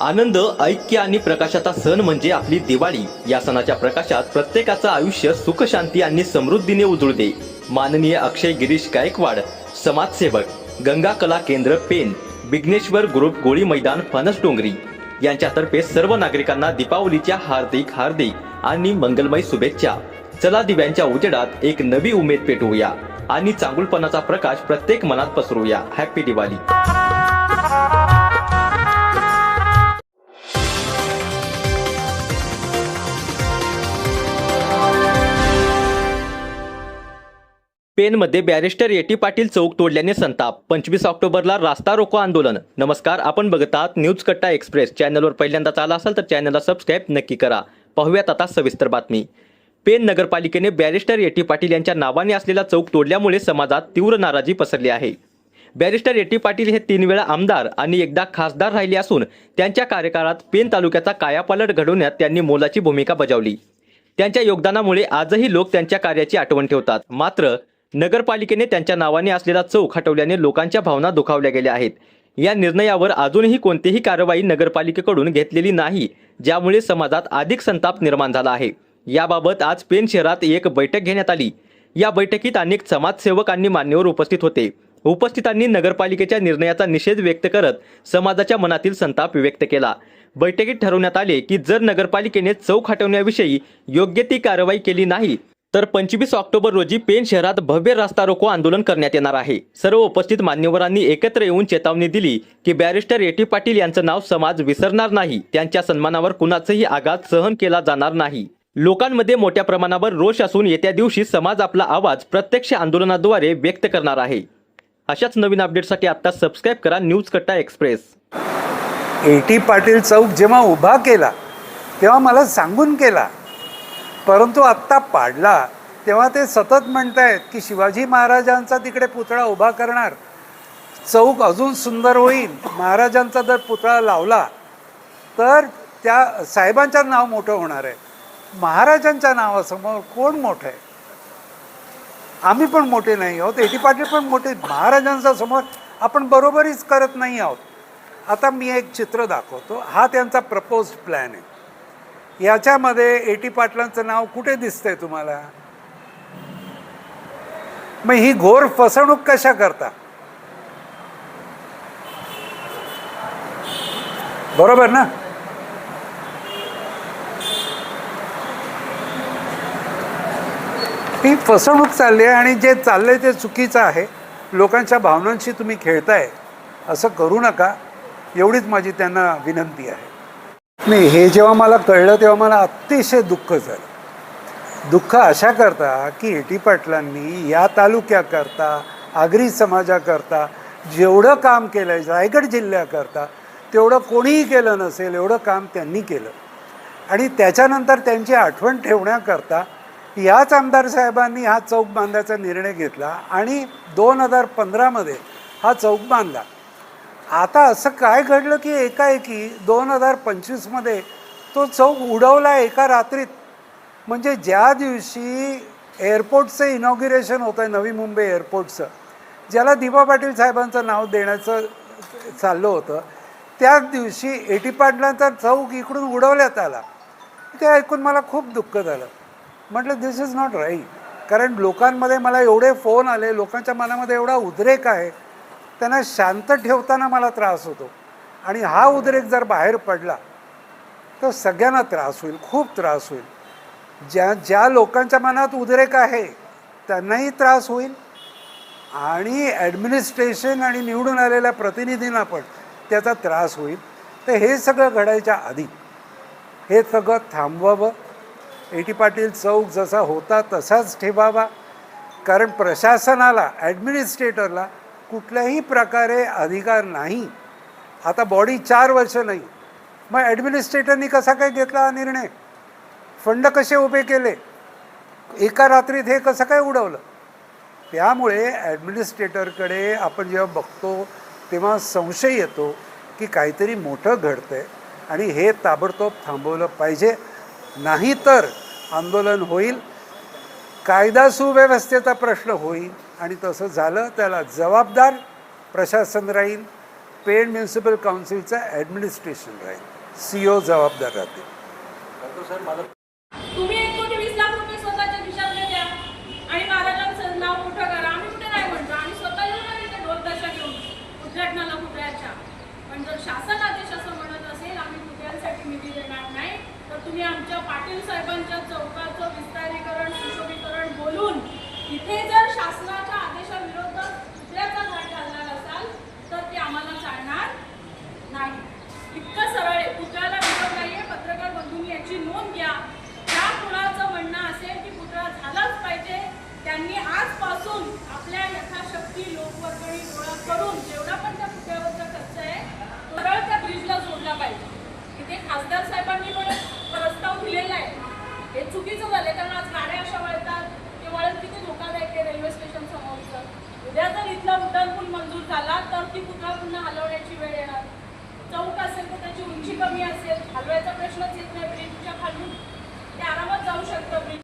आनंद ऐक्य आणि प्रकाशाचा सण म्हणजे आपली दिवाळी. या सणाच्या प्रकाशात प्रत्येकाचं आयुष्य सुख शांती आणि समृद्धीने उजळते. माननीय अक्षय गिरीश गायकवाड समाजसेवक गंगा कला केंद्र पेन विघ्नेश्वर ग्रुप गोळी मैदान फणस डोंगरी. यांच्यातर्फे सर्व नागरिकांना दीपावलीच्या हार्दिक हार्दिक आणि मंगलमय शुभेच्छा. चला दिव्यांच्या उजेडात एक नवी उमेद पेटवूया आणि चांगुलपणाचा प्रकाश प्रत्येक मनात पसरूया. हॅपी दिवाळी पेनमध्ये barrister A T Patil Chowk तोडल्याने संताप. पंचवीस ऑक्टोबरला रास्ता रोको आंदोलन. नमस्कार आपण बघत आहात न्यूज कट्टा एक्सप्रेस. चॅनलवर पहिल्यांदाच आला असाल तर चॅनलला सबस्क्राईब नक्की करा. पाहूयात आता सविस्तर बातमी. पेन नगरपालिकेने बॅरिस्टर एटी पाटील यांच्या नावाने असलेला चौक तोडल्यामुळे समाजात तीव्र नाराजी पसरली आहे. बॅरिस्टर एटी पाटील हे तीन वेळा आमदार आणि एकदा खासदार राहिले असून त्यांच्या कार्यकाळात पेन तालुक्याचा कायापालट घडवण्यात त्यांनी मोलाची भूमिका बजावली. त्यांच्या योगदानामुळे आजही लोक त्यांच्या कार्याची आठवण ठेवतात. मात्र नगरपालिकेने त्यांच्या नावाने असलेला चौक हटवल्याने लोकांच्या भावना दुखावल्या गेल्या आहेत. या निर्णयावर अजूनही कोणतीही कारवाई नगरपालिकेकडून घेतलेली नाही ज्यामुळे समाजात अधिक संताप निर्माण झाला आहे. याबाबत आज पेन शहरात एक बैठक घेण्यात आली. या बैठकीत अनेक समाजसेवक आणि मान्यवर उपस्थित होते. उपस्थितांनी नगरपालिकेच्या निर्णयाचा निषेध व्यक्त करत समाजाच्या मनातील संताप व्यक्त केला. बैठकीत ठरवण्यात आले की जर नगरपालिकेने चौक हटवण्याविषयी योग्य ती कारवाई केली नाही तर पंचवीस ऑक्टोबर रोजी पेन शहरात भव्य रास्ता रोको आंदोलन करण्यात येणार आहे. सर्व उपस्थित मान्यवरांनी एकत्र येऊन चेतावणी दिली की बॅरिस्टर एटी पाटील यांचं नाव समाज विसरणार नाही. त्यांच्या सन्मानावर कुणाचाही आघात सहन केला जाणार नाही. लोकांमध्ये मोठ्या प्रमाणावर रोष असून येत्या दिवशी समाज आपला आवाज प्रत्यक्ष आंदोलनाद्वारे व्यक्त करणार आहे. अशाच नवीन अपडेटसाठी आता सबस्क्राईब करा news Katta express. A T Patil Chowk जेव्हा उभा केला तेव्हा मला सांगून केला परंतु आत्ता पाडला तेव्हा ते सतत म्हणत आहेत की शिवाजी महाराजांचा तिकडे पुतळा उभा करणार. चौक अजून सुंदर होईल महाराजांचा जर पुतळा लावला तर त्या साहेबांचं नाव मोठं होणार आहे. महाराजांच्या नावासमोर कोण मोठं आहे? आम्ही पण मोठे नाही आहोत एटी पाटील पण मोठे महाराजांच्या समोर आपण बरोबरीच करत नाही आहोत. आता मी एक चित्र दाखवतो. हा त्यांचा प्रपोज प्लॅन आहे. याच्यामध्ये एटी पाटलांचं नाव कुठे दिसतंय तुम्हाला? मग ही घोर फसवणूक कशा करता? बरोबर ना? ही फसवणूक चालली आहे आणि जे चाललंय ते चुकीचं आहे. लोकांच्या भावनांशी तुम्ही खेळताय. असं करू नका. एवढीच माझी त्यांना विनंती आहे. नाही हे जेव्हा मला कळलं तेव्हा मला अतिशय दुःख झालं. दुःख अशा करता की एटी पाटलांनी या तालुक्याकरता आगरी समाजाकरता जेवढं काम केलं आहे रायगड जिल्ह्याकरता तेवढं कोणीही केलं नसेल एवढं काम त्यांनी केलं. आणि त्याच्यानंतर त्यांची आठवण ठेवण्याकरता याच आमदार साहेबांनी हा चौक बांधायचा निर्णय घेतला आणि दोन हजार पंधरामध्ये हा चौक बांधला. आता असं काय घडलं की एकाएकी दोन हजार पंचवीसमध्ये तो चौक उडवला एका रात्रीत? म्हणजे ज्या दिवशी एअरपोर्टचं इनॉग्युरेशन होतं आहे नवी मुंबई एअरपोर्टचं ज्याला दिबा पाटील साहेबांचं नाव देण्याचं चाललं होतं त्याच दिवशी एटी पाटलांचा चौक इकडून उडवण्यात आला. ते ऐकून मला खूप दुःख झालं. म्हटलं दिस इज नॉट राईट कारण लोकांमध्ये मला एवढे फोन आले लोकांच्या मनामध्ये एवढा उद्रेक आहे त्यांना शांत ठेवताना मला त्रास होतो. आणि हा उद्रेक जर बाहेर पडला तर सगळ्यांना त्रास होईल खूप त्रास होईल. ज्या ज्या लोकांच्या मनात उद्रेक आहे त्यांनाही त्रास होईल. आणि ॲडमिनिस्ट्रेशन आणि निवडून आलेल्या प्रतिनिधींना पण त्याचा त्रास होईल. तर हे सगळं घडायच्या आधी हे सगळं थांबवावं. एटी पाटील चौक जसा होता तसाच ठेवावा. कारण प्रशासनाला ॲडमिनिस्ट्रेटरला कुठल्याही प्रकारे अधिकार नाही. आता बॉडी चार वर्ष नाही. मग ॲडमिनिस्ट्रेटरनी कसा काय घेतला हा निर्णय? फंड कसे उभे केले? एका रात्रीत हे कसं काय उडवलं? त्यामुळे ॲडमिनिस्ट्रेटरकडे आपण जेव्हा बघतो तेव्हा संशय येतो की काहीतरी मोठं घडतं आहे आणि हे ताबडतोब थांबवलं पाहिजे. नाहीतर आंदोलन होईल. कायदा सुव्यवस्थेचा प्रश्न होईल. आणि तसं झालं त्याला जबाबदार प्रशासन राहील पेड म्युन्सिपल काउन्सिलचं ॲडमिनिस्ट्रेशन राहील. सी ओ जबाबदार राहते वॉटर पूल मंजूर झाला तर ती पुतळा पुन्हा हलवण्याची वेळ येणार? चौक असेल तर त्याची उंची कमी असेल. हलवायचा प्रश्नच येत नाही ब्रिजच्या खालून ते आरामात जाऊ शकतं ब्रिज.